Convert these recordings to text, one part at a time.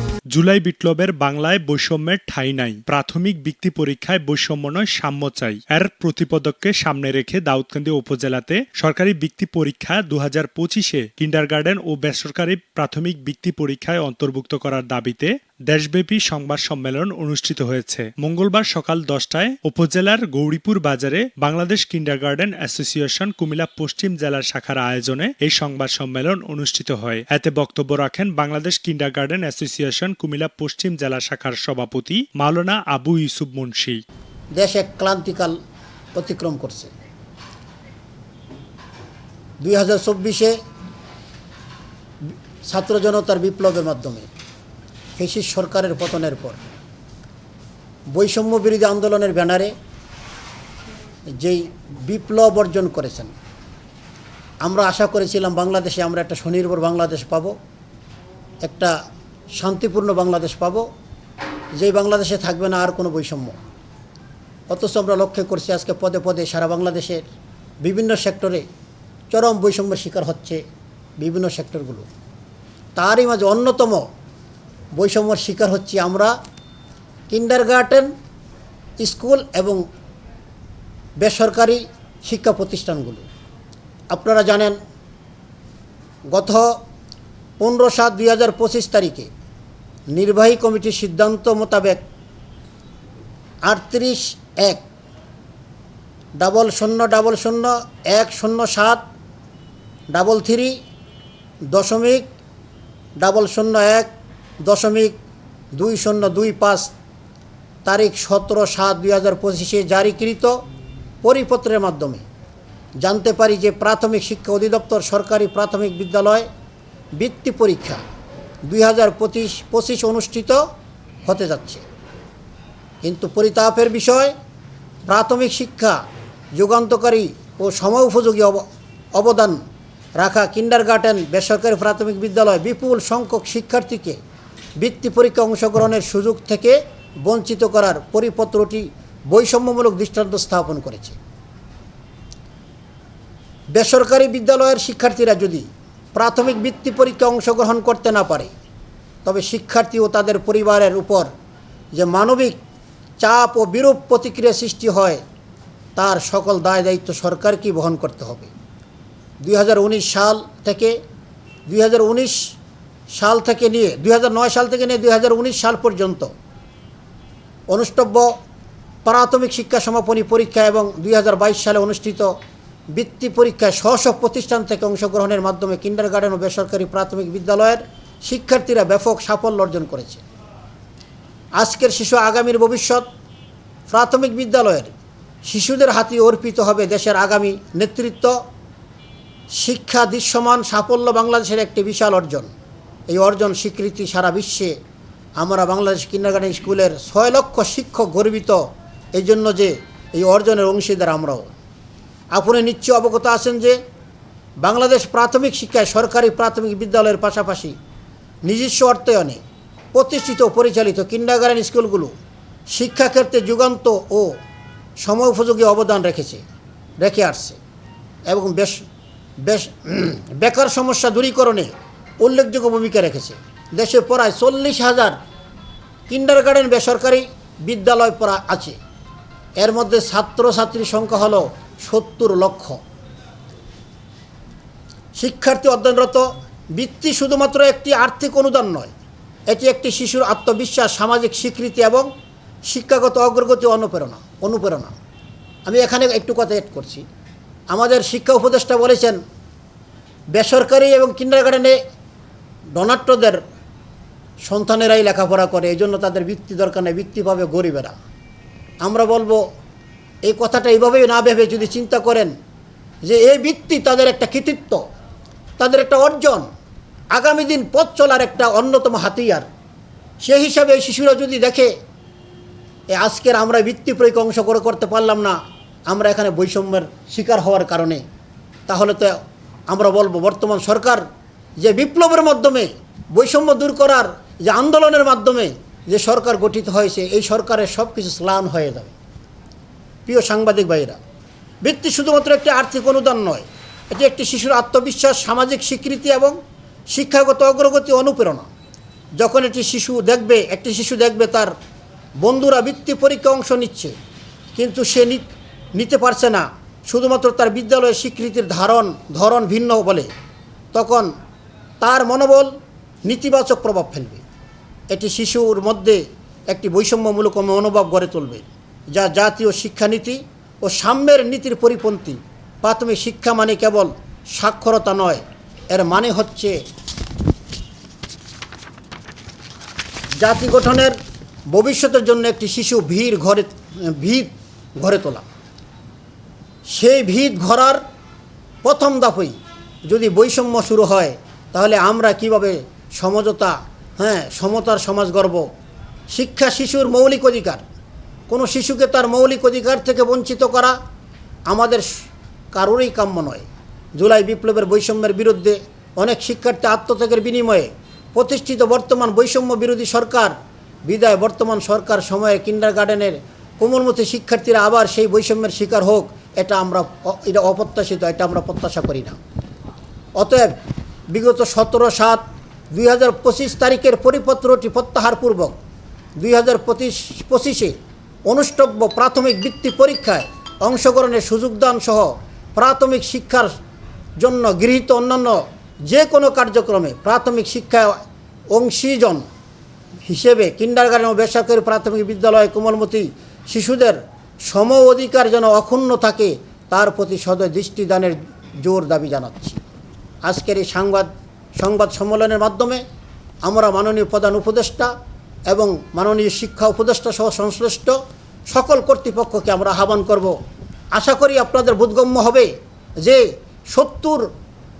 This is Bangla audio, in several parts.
Thank you. জুলাই বিপ্লবের বাংলায় বৈষম্যের ঠাঁই নাই। প্রাথমিক বৃত্তি পরীক্ষায় বৈষম্য নয়, সাম্য চাই। এর প্রতিপদককে সামনে রেখে দাউদকান্দি উপজেলাতে সরকারি বৃত্তি পরীক্ষা দু হাজার পঁচিশে কিন্ডারগার্ডেন ও বেসরকারি প্রাথমিক বৃত্তি পরীক্ষায় অন্তর্ভুক্ত করার দাবিতে দেশব্যাপী সংবাদ সম্মেলন অনুষ্ঠিত হয়েছে। মঙ্গলবার সকাল দশটায় উপজেলার গৌরীপুর বাজারে বাংলাদেশ কিন্ডারগার্ডেন অ্যাসোসিয়েশন কুমিল্লা পশ্চিম জেলার শাখার আয়োজনে এই সংবাদ সম্মেলন অনুষ্ঠিত হয়। এতে বক্তব্য রাখেন বাংলাদেশ কিন্ডারগার্ডেন অ্যাসোসিয়েশন কুমিল্লা পশ্চিম জেলা শাখার সভাপতি মাওলানা আবু ইউসুফ মুন্সি। দেশ এক ক্লান্তিকাল অতিক্রম করছে। দুই হাজার চব্বিশে ছাত্র জনতার বিপ্লবের মাধ্যমে, ফেসিস সরকারের পতনের পর, বৈষম্য বিরোধী আন্দোলনের ব্যানারে যেই বিপ্লব অর্জন করেছেন, আমরা আশা করেছিলাম বাংলাদেশে আমরা একটা স্বনির্ভর বাংলাদেশ পাব, একটা শান্তিপূর্ণ বাংলাদেশ পাব। যেই বাংলাদেশে থাকবে না, আর কোনো বৈষম্য। অথচ আমরা লক্ষ্য করছি আজকে পদে পদে সারা বাংলাদেশের বিভিন্ন সেক্টরে চরম বৈষম্যের শিকার হচ্ছে বিভিন্ন সেক্টরগুলো। তারই মাঝে অন্যতম বৈষম্যের শিকার হচ্ছি আমরা কিন্ডার গার্ডেন স্কুল এবং বেসরকারি শিক্ষা প্রতিষ্ঠানগুলো। আপনারা জানেন, গত পনেরো সাত দুই হাজার পঁচিশ তারিখে নির্বাহী কমিটির সিদ্ধান্ত মোতাবেক আটত্রিশ এক ডাবল শূন্য ডাবল শূন্য এক শূন্য সাত ডাবল থ্রি দশমিক ডাবল শূন্য এক দশমিক দুই শূন্য দুই পাঁচ তারিখ সতেরো সাত দুই হাজার পঁচিশে জারিকৃত পরিপত্রের মাধ্যমে। জানতে পারি যে প্রাথমিক শিক্ষা অধিদপ্তর সরকারি প্রাথমিক বিদ্যালয় বৃত্তি পরীক্ষা দুই হাজার পঁচিশ পঁচিশ অনুষ্ঠিত হতে যাচ্ছে। কিন্তু পরিতাপের বিষয়, প্রাথমিক শিক্ষা, যুগান্তকারী ও সময় উপযোগী অব- অবদান রাখা কিন্ডার গার্ডেন বেসরকারি প্রাথমিক বিদ্যালয় বিপুল সংখ্যক শিক্ষার্থীকে বৃত্তি পরীক্ষা অংশগ্রহণের সুযোগ থেকে বঞ্চিত করার পরিপত্রটি বৈষম্যমূলক দৃষ্টান্ত স্থাপন করেছে। বেসরকারি বিদ্যালয়ের শিক্ষার্থীরা যদি প্রাথমিক বৃত্তি পরীক্ষা অংশগ্রহণ করতে না পারে। তবে শিক্ষার্থী ও তাদের পরিবারের উপর যে মানবিক চাপ ও বিরূপ প্রতিক্রিয়া সৃষ্টি হয়, তার সকল দায় দায়িত্ব সরকারকেই বহন করতে হবে। দুই হাজার উনিশ সাল থেকে, দুই হাজার উনিশ সাল থেকে নিয়ে, দুই হাজার নয় সাল থেকে নিয়ে দুই হাজার উনিশ সাল পর্যন্ত অনুষ্ঠব্য প্রাথমিক শিক্ষা সমাপনী পরীক্ষা এবং দুই হাজার বাইশ সালে অনুষ্ঠিত বৃত্তি পরীক্ষায় স্ব প্রতিষ্ঠান থেকে অংশগ্রহণের মাধ্যমে কিন্ডারগার্ডেন ও বেসরকারি প্রাথমিক বিদ্যালয়ের শিক্ষার্থীরা ব্যাপক সাফল্য অর্জন করেছে। আজকের শিশু আগামীর ভবিষ্যৎ, প্রাথমিক বিদ্যালয়ের শিশুদের হাতে অর্পিত হবে দেশের আগামী নেতৃত্ব, শিক্ষা দৃশ্যমান সাফল্য বাংলাদেশের একটি বিশাল অর্জন। এই অর্জন স্বীকৃতি সারা বিশ্বে আমরা বাংলাদেশ কিন্ডারগার্ডেন স্কুলের ছয় লক্ষ শিক্ষক গর্বিত। এই জন্য যে এই অর্জনের অংশীদার আমরাও। আপনি নিশ্চয় অবগত আছেন যে বাংলাদেশ প্রাথমিক শিক্ষায় সরকারি প্রাথমিক বিদ্যালয়ের পাশাপাশি নিজস্ব অর্থায়নে প্রতিষ্ঠিত পরিচালিত কিন্ডারগার্ডেন স্কুলগুলো শিক্ষাক্ষেত্রে যুগান্ত ও সময় উপযোগী অবদান রেখেছে, রেখে আসছে এবং বেশ বেশ বেকার সমস্যা দূরীকরণে উল্লেখযোগ্য ভূমিকা রেখেছে। দেশে প্রায় চল্লিশ হাজার কিন্ডারগার্ডেন বেসরকারি বিদ্যালয় পড়া আছে। এর মধ্যে ছাত্রছাত্রীর সংখ্যা হলো সত্তর লক্ষ। শিক্ষার্থী অধ্যয়নরত বৃত্তি শুধুমাত্র একটি আর্থিক অনুদান নয়, এটি একটি শিশুর আত্মবিশ্বাস, সামাজিক স্বীকৃতি এবং শিক্ষাগত অগ্রগতি অনুপ্রেরণা অনুপ্রেরণা। আমি এখানে একটু কথা এড করছি। আমাদের শিক্ষা উপদেষ্টা বলেছেন, বেসরকারি এবং কিন্ডারগার্ডেনে ডোনাট্রদের সন্তানেরাই লেখাপড়া করে এই জন্য তাদের বৃত্তি দরকার নেই, বৃত্তি পাবে গরিবেরা। আমরা বলব এই কথাটা এইভাবেই না ভেবে যদি চিন্তা করেন যে এই বৃত্তি তাদের একটা কৃতিত্ব, তাদের একটা অর্জন, আগামী দিন পথ চলার একটা অন্যতম হাতিয়ার। সেই হিসাবে শিশুরা যদি দেখে, এ আজকের আমরা বৃত্তি প্রয়োগ অংশ করে করতে পারলাম না, আমরা এখানে বৈষম্যের শিকার হওয়ার কারণে, তাহলে তো আমরা বলব বর্তমান সরকার যে বিপ্লবের মাধ্যমে, বৈষম্য দূর করার যে আন্দোলনের মাধ্যমে যে সরকার গঠিত হয়েছে, এই সরকারের সব কিছু স্লান হয়ে যাবে। প্রিয় সাংবাদিক ভাইরা বৃত্তি শুধুমাত্র একটি আর্থিক অনুদান নয়, এটি একটি শিশুর আত্মবিশ্বাস, সামাজিক স্বীকৃতি এবং শিক্ষাগত অগ্রগতি অনুপ্রেরণা। যখন একটি শিশু দেখবে, একটি শিশু দেখবে তার বন্ধুরা বৃত্তি পরীক্ষা অংশ নিচ্ছে, কিন্তু সে নিতে পারছে না, শুধুমাত্র তার বিদ্যালয়ের স্বীকৃতির ধারণ, ধরন ভিন্ন বলে, তখন তার মনোবল নেতিবাচক প্রভাব ফেলবে। এটি শিশুর মধ্যে একটি বৈষম্যমূলক মনোভাব গড়ে তুলবে। যা জাতীয় শিক্ষানীতি ও সাম্যের নীতির পরিপন্থী। প্রাথমিক শিক্ষা মানে কেবল সাক্ষরতা নয়, এর মানে হচ্ছে জাতি গঠনের ভবিষ্যতের জন্য একটি শিশু ভিড় ঘরে ভিত ঘরে তোলা। সেই ভিত ঘরার প্রথম দাপই যদি বৈষম্য শুরু হয়, তাহলে আমরা কীভাবে সমঝোতা হ্যাঁ সমতার সমাজ গর্ব শিক্ষা শিশুর মৌলিক অধিকার কোনো শিশুকে তার মৌলিক অধিকার থেকে বঞ্চিত করা আমাদের কারোরই কাম্য নয়। জুলাই বিপ্লবের বৈষম্যের বিরুদ্ধে অনেক শিক্ষার্থী আত্মত্যাগের বিনিময়ে প্রতিষ্ঠিত বর্তমান বৈষম্য বিরোধী সরকার, বিদায় বর্তমান সরকার সময়ে কিন্ডার গার্ডেনের কোমলমতি শিক্ষার্থীরা আবার সেই বৈষম্যের শিকার হোক, এটা আমরা এটা অপ্রত্যাশিত, এটা আমরা প্রত্যাশা করি না। অতএব বিগত সতেরো সাত দুই তারিখের পরিপত্রটি প্রত্যাহারপূর্বক দুই হাজার পঁচিশ পঁচিশে অনুষ্ঠব্য প্রাথমিক বৃত্তি পরীক্ষায় অংশগ্রহণের সুযোগদান সহ প্রাথমিক শিক্ষার জন্য গৃহীত অন্যান্য যে কোনো কার্যক্রমে প্রাথমিক শিক্ষায় অংশীজন হিসেবে কিন্ডারগার্ডেন ও বেসরকারি প্রাথমিক বিদ্যালয় কোমলমতি শিশুদের সম অধিকার যেন অক্ষুণ্ণ থাকে, তার প্রতি সদয় দৃষ্টিদানের জোর দাবি জানাচ্ছি। আজকের এই সংবাদ সংবাদ সম্মেলনের মাধ্যমে আমরা মাননীয় প্রধান উপদেষ্টা এবং মাননীয় শিক্ষা উপদেষ্টা সহ সংশ্লিষ্ট সকল কর্তৃপক্ষকে আমরা আহ্বান করব। আশা করি আপনাদের বোধগম্য হবে যে সত্তর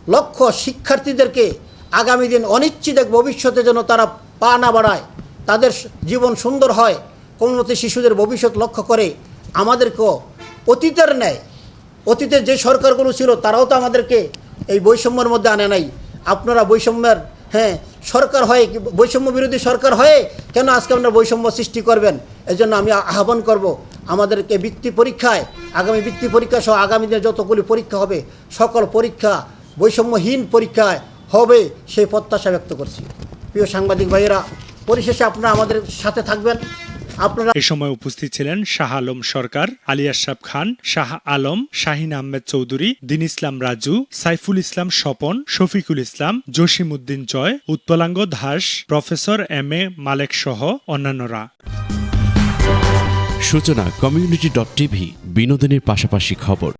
লক্ষ শিক্ষার্থীদেরকে আগামী দিন অনিশ্চিত এক ভবিষ্যতে যেন তারা পা না বাড়ায়। তাদের জীবন সুন্দর হয় কোনোমতে শিশুদের ভবিষ্যৎ লক্ষ্য করে আমাদেরকেও অতীতের ন্যায় অতীতের যে সরকারগুলো ছিল তারাও তো আমাদেরকে এই বৈষম্যের মধ্যে আনে নাই। আপনারা বৈষম্যের হ্যাঁ সরকার হয়ে বৈষম্য বিরোধী সরকার হয়ে কেন আজকে আপনারা বৈষম্য সৃষ্টি করবেন? এজন্য আমি আহ্বান করব, আমাদেরকে বৃত্তি পরীক্ষায়, আগামী বৃত্তি পরীক্ষা সহ আগামী দিনে যতগুলি পরীক্ষা হবে, সকল পরীক্ষা, বৈষম্যহীন পরীক্ষায় হবে সেই প্রত্যাশা ব্যক্ত করছি। প্রিয় সাংবাদিক ভাইয়েরা, পরিশেষে আপনারা আমাদের সাথে থাকবেন। আপনারা এ সময় উপস্থিত ছিলেন শাহ আলম সরকার আলী আশরাফ খান Shah Alam Shahin Ahmed Chowdhury Din Islam Raju Saiful Islam Swapan Shafiqul Islam Jasim Uddin Joy উৎপলাঙ্গ Das professor M A Malek সহ অন্যান্যরা। সূচনা কমিউনিটি ডট টিভি বিনোদনের পাশাপাশি খবর।